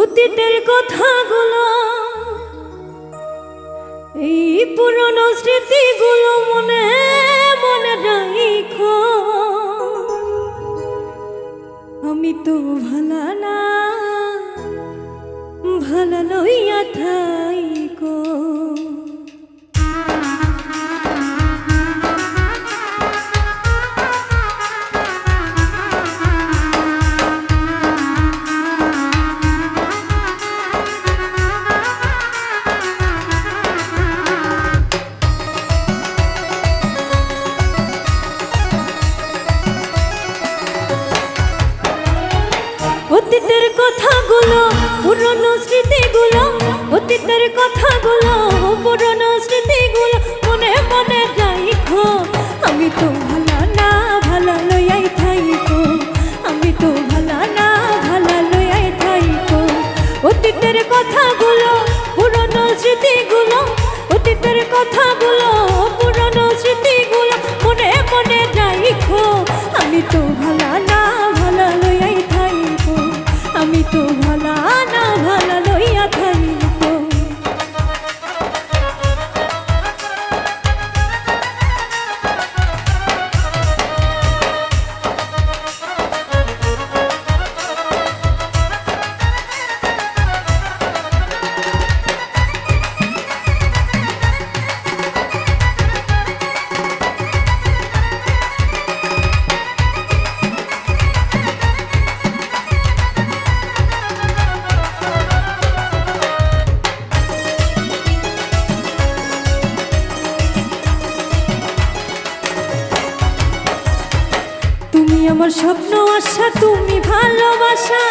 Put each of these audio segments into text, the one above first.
অতীতের কথাগুলো, এই পুরনো স্মৃতিগুলো মনে মনে রাখো আমি তো ভালা না, ভালা লইয়া থাইকো কথাগুলো পুরনো স্মৃতিগুলো অতীতের কথাগুলো পুরনো স্মৃতিগুলো মনে মনে রাখো আমি তো না ভালা আমার স্বপ্ন, আশা, তুমি ভালোবাসা।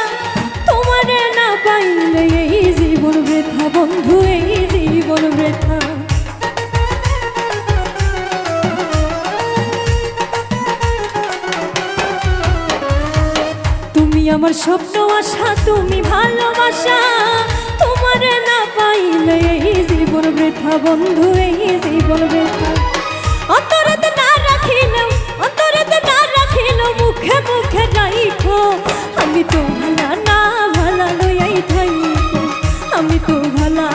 তোমারে না পাইলে এই জীবন বৃথা, বন্ধু, এই জীবন বৃথা। আমার স্বপ্ন, আশা, তুমি ভালোবাসা। তোমারে না পাইলে এই জীবন বৃথা, বন্ধু, এই জীবন বৃথা। অন্তরতে আমি তো ভালা না ভালা লইয়াই থাইব। আমি তো ভালা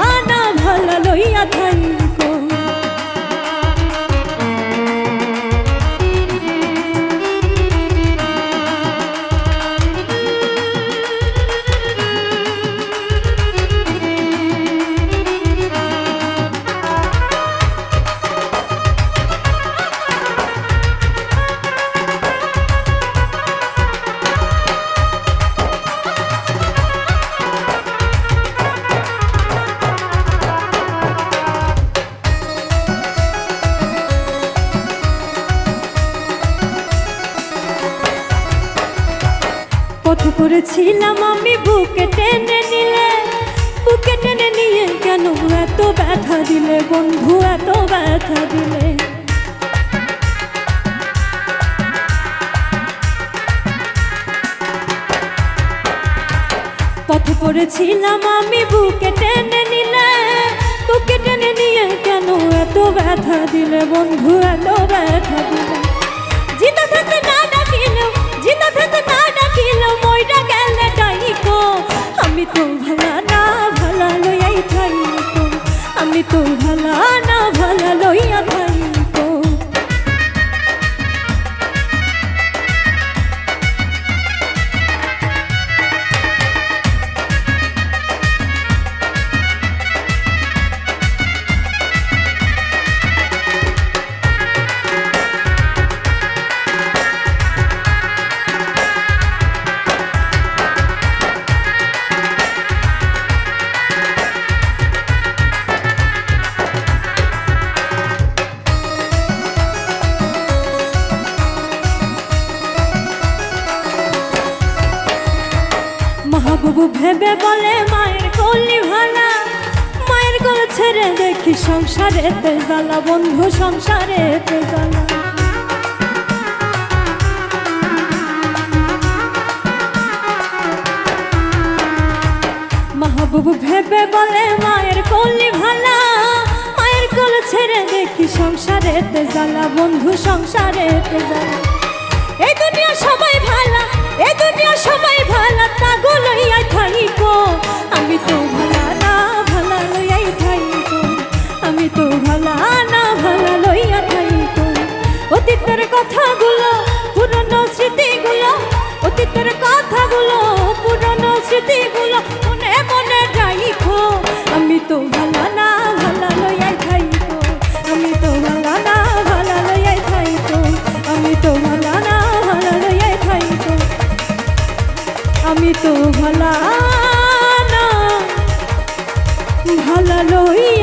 পথ করেছিলাম আমি, বুকে টেনে নিলে, বুকে টেনে নিয়ে কেন এত ব্যথা দিলে বন্ধু, এত ব্যথা দিলে? পথ করেছিলাম আমি, বুকে টেনে নিলে, বুকে টেনে নিয়ে কেন এত ব্যথা দিলে বন্ধু, এত ব্যথা দিলে? জিতা থাকতে না ডাকিলেও, জিতা থাকতে না মাহবুবু ভেবে বলে, মায়ের কলি ভালা মায়ের কোল ছেড়ে দেখি সংসারে তে জ্বালা বন্ধু সংসারে তে জ্বালা মাহবুবু ভেবে বলে, মায়ের কলি ভালা মায়ের কোল ছেড়ে দেখি সংসারে তে জ্বালা বন্ধু সংসারে তে জ্বালা এই দুনিয়া সবাই ভালা এই দুনিয়া সময় ভালো তা গুলো ভালো লই